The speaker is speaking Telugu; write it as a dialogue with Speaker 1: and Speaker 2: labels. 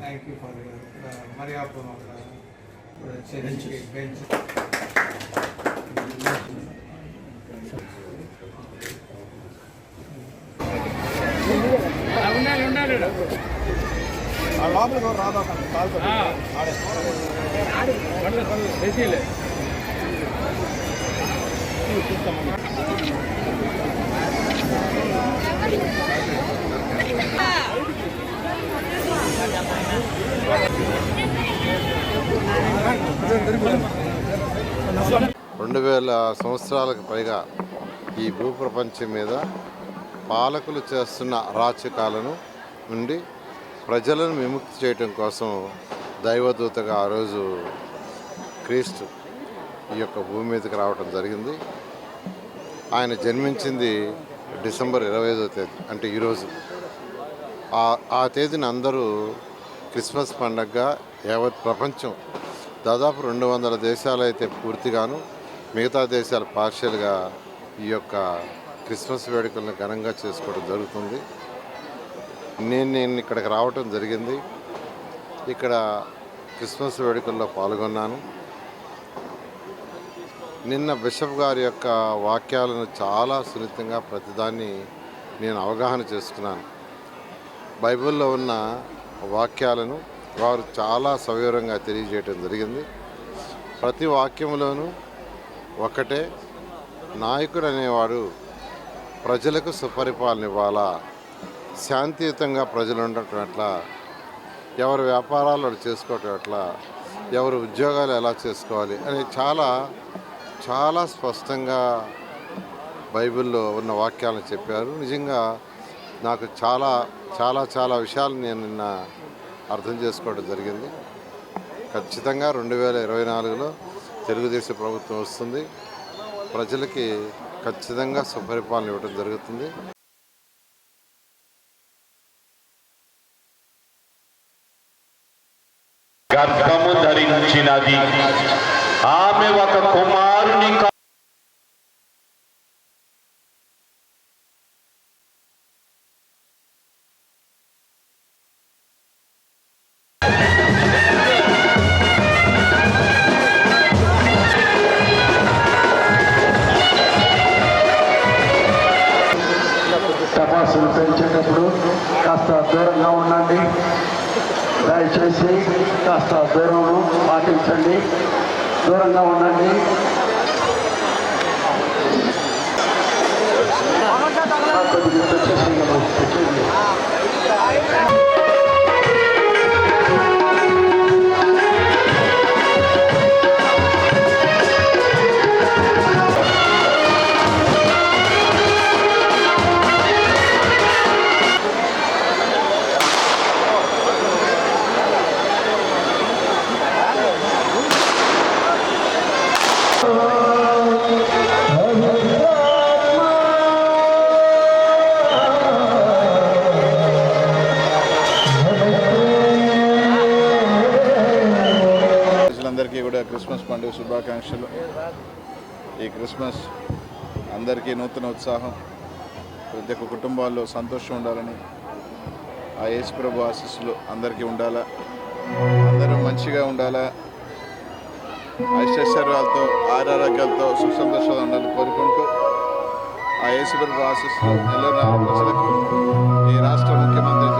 Speaker 1: தேங்க்யூ ஃபார் மரியாப்பம் பெஞ்ச் பெஞ்ச் లోపలికి రాదా కాల్ ఆడే
Speaker 2: రెండు వేల సంవత్సరాలకు పైగా ఈ భూప్రపంచం మీద పాలకులు చేస్తున్న అరాచకాలను నుండి ప్రజలను విముక్తి చేయటం కోసం దైవదూతగా ఆ రోజు క్రీస్తు ఈ యొక్క భూమి మీదకి రావడం జరిగింది. ఆయన జన్మించింది డిసెంబర్ ఇరవై ఐదో తేదీ అంటే ఈరోజు ఆ ఆ తేదీని అందరూ క్రిస్మస్ పండగగా యావత్ ప్రపంచం దాదాపు రెండు వందల దేశాలు అయితే పూర్తిగాను మిగతా దేశాలు పార్షియల్గా ఈ యొక్క క్రిస్మస్ వేడుకలను ఘనంగా చేసుకోవడం జరుగుతుంది. నేను నేను ఇక్కడికి రావటం జరిగింది. ఇక్కడ క్రిస్మస్ వేడుకల్లో పాల్గొన్నాను. నిన్న బిషప్ గారి యొక్క వాక్యాలను చాలా సున్నితంగా ప్రతిదాన్ని నేను అవగాహన చేసుకున్నాను. బైబిల్లో ఉన్న వాక్యాలను వారు చాలా సవివరంగా తెలియజేయటం జరిగింది. ప్రతి వాక్యంలోనూ ఒకటే నాయకుడు అనేవాడు ప్రజలకు సుపరిపాలన ఇవ్వాలా? శాంతియుతంగా ప్రజలు ఉండటం ఎట్లా? ఎవరి వ్యాపారాలు చేసుకోవటం ఎట్లా? ఎవరు ఉద్యోగాలు ఎలా చేసుకోవాలి? అని చాలా చాలా స్పష్టంగా బైబిల్లో ఉన్న వాక్యాలను చెప్పారు. నిజంగా నాకు చాలా చాలా చాలా విషయాలు నేను నిన్న అర్థం చేసుకోవడం జరిగింది. ఖచ్చితంగా రెండు వేల ఇరవై నాలుగులో తెలుగుదేశం ప్రభుత్వం వస్తుంది. ప్రజలకి ఖచ్చితంగా సుపరిపాలన ఇవ్వడం జరుగుతుంది.
Speaker 3: గర్భము ధరించినది. ఆమె ఒక కుమారుని
Speaker 4: తపాసులు పెంచేటప్పుడు కాస్త దూరంగా ఉండండి. దయచేసి కాస్త దూరం పాటించండి. దూరంగా ఉండండి. కొద్దిగా
Speaker 5: అందరికీ కూడా క్రిస్మస్ పండుగ శుభాకాంక్షలు. ఈ క్రిస్మస్ అందరికీ నూతన ఉత్సాహం. ప్రతి ఒక్క కుటుంబాల్లో సంతోషం ఉండాలని ఆ యేసు ప్రభు ఆశీస్సులు అందరికీ ఉండాలా? అందరూ మంచిగా ఉండాలా? ఐశ్వర్యాలతో ఆరోగ్యాలతో సుఖ సంతోషాలు ఉండాలని కోరుకుంటూ ఆ యేసు ప్రభు ఆశీస్సులు నెల్లూరు ప్రజలకు ఈ రాష్ట్ర ముఖ్యమంత్రి